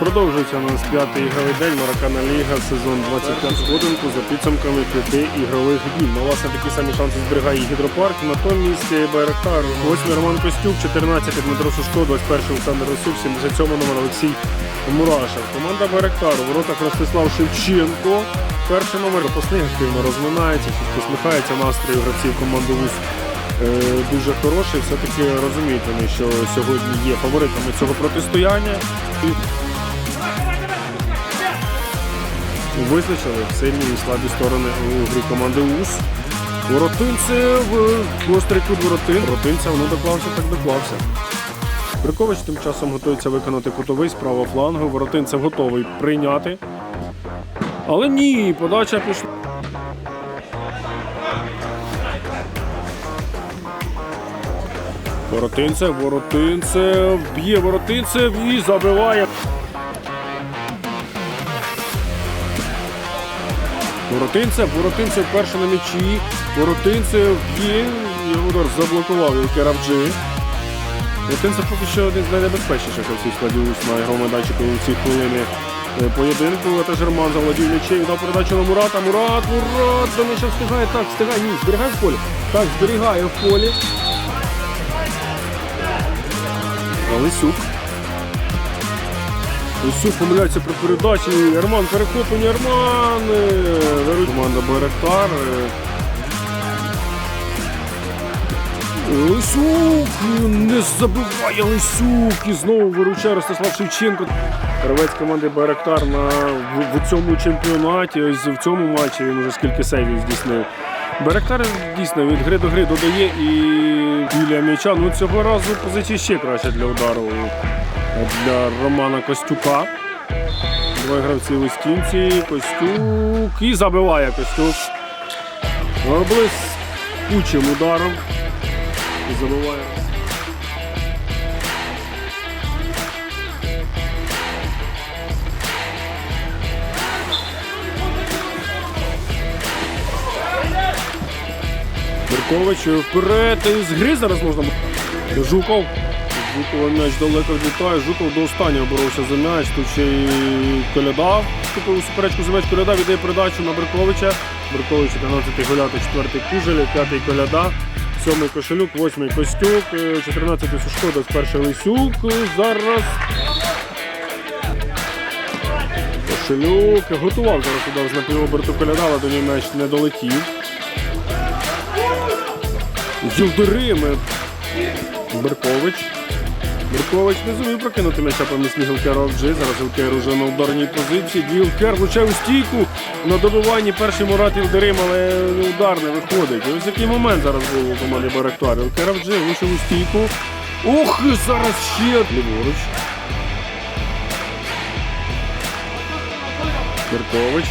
Продовжується у нас п'ятий ігровий день Маракана Ліга, сезон 25 сходинку за підсумками п'яти ігрових днів. Ну, власне, такі самі шанси зберігає гідропарк. Натомість Байрактар, 8 Роман Костюк, 14 Дмитро Сушко, 21 Олександр Росюк, 77 номер Олексій Мурашев. Команда Байрактар у воротах Ростислав Шевченко. Перший номер запасних активно розминається, щось посміхається настрою гравців команди УС. Е, дуже хороший. Все-таки розуміють вони, що сьогодні є фаворитами цього протистояння. Визначили сильні і слабі сторони у грі команди УС. Воротинцев, гострий кут воротин. Воротинцев, ну доклався, так доклався. Брикович тим часом готується виконати кутовий з правого флангу. Воротинцев готовий прийняти. Але ні, подача пішла. Воротинцев, Воротинцев, б'є Воротинцев і забиває. Воротинцев, Воротинцев перший на м'ячі. Воротинцев б'є. Його удар заблокував Керавджи. Воротинцев поки що один з найнебезпечніших гравців складі на ігровому майданчику у ці хвилини е, поєдинку. Та Жерман заволодів м'ячем, дав передачу на Мурата. Мурат, Мурат, до м'яча встигає. Так, встигає, ні, зберігає в полі. Так, зберігає в полі. Лисюк. Лисюк помиляється при передачі. Арман перехоплення Арман. Команда Байрактар. Лисюк не забиває Лисюк. І знову виручає Ростислав Шевченко. Гравець команди Байрактар на, в, в цьому чемпіонаті. Ось в цьому матчі він уже скільки сейвів здійснив. Байрактар дійсно від гри до гри додає і біля м'яча. Ну цього разу позиція ще краще для удару для Романа Костюка. Двоє гравців у стінці. Костюк і забиває Костюк. Блискучим ударом. І забиває. Беркович вперед і з гри зараз можна. Жуков. Жукова м'яч далеко відлітає. Жуков до останнього боровся за м'яч. Тут ще й Коляда вступив у суперечку за м'яч. Коляда віддає передачу на Берковича. Беркович 14-й Голяти, 4-й Кужель, 5-й Коляда, 7-й Кошелюк, 8-й Костюк, 14-й Сушко, 21-й Лисюк. Зараз Кошелюк готував зараз удар з напівоберту Коляда, але до нього м'яч не долетів. Юлдерими. Беркович. Беркович не зумів прокинути м'яча помість Гілкера Джи. Зараз Гілкер уже на ударній позиції. Гілкер влучає у стійку. На добиванні перший Мурат Юлдерим, але удар не виходить. І ось який момент зараз був у команді Барактуар. Гілкер Джи влучив у стійку. Ох, і зараз ще ліворуч. Беркович.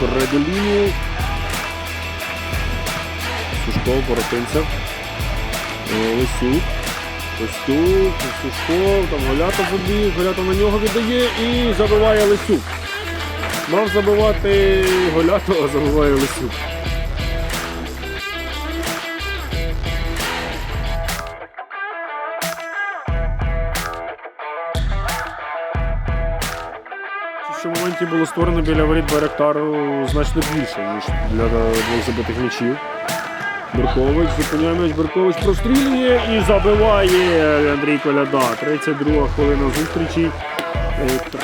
Перед. Сушков, Боротинцев. Лисюк. Костюк, Сушков, там Голятов забіг, Голятов на нього віддає і забиває Лисюк. Мав забивати Голятов, а забиває Лисюк. Було створено біля воріт Байрактару значно більше, ніж для двох забитих м'ячів. Беркович зупиняє м'яч, Беркович прострілює і забиває Андрій Коляда. 32 хвилина зустрічі. Тр-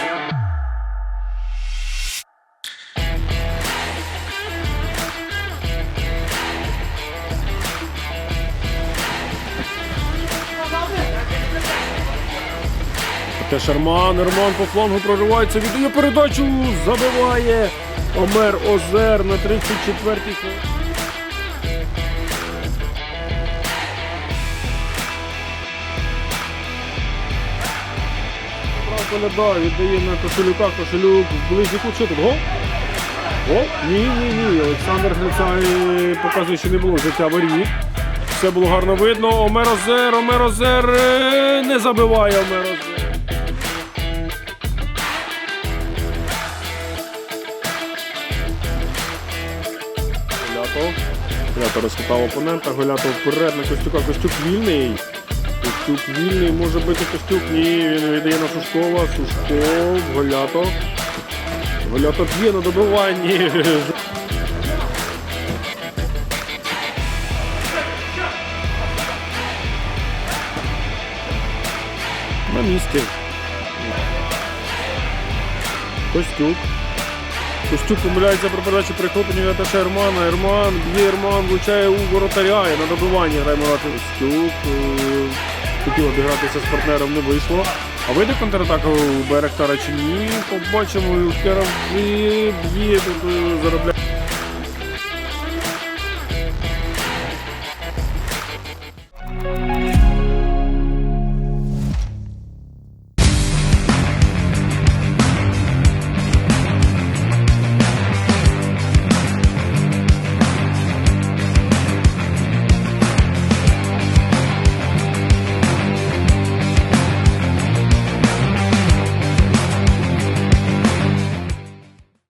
Те Шарман, Ерман по флангу проривається, віддає передачу, забиває Омер Озер на 34-й хвилині. Прав Коляда віддає на Кошелюка, Кошелюк в ближній. Що тут? Гол? Гол? Ні, ні, ні. Олександр Грицай показує, що не було життя воріт. Все було гарно видно. Омер Озер, Омер е, не забиває Омер Озер. Голятов. Голятов розхитав опонента. Голятов вперед на Костюка. Костюк вільний. Костюк вільний, може бити Костюк. Ні, він віддає на Сушкова. Сушков, Голято. Голято б'є на добиванні. На місці. Костюк. Костюк помиляється про передачу перехоплення Аташа Ермана. Ерман б'є Ерман, влучає у воротаря. І на добиванні грає Мурат Костюк. Хотів обігратися з партнером, не вийшло. А вийде контратака у Байрактара чи ні? Побачимо. і б'є, е, заробляє.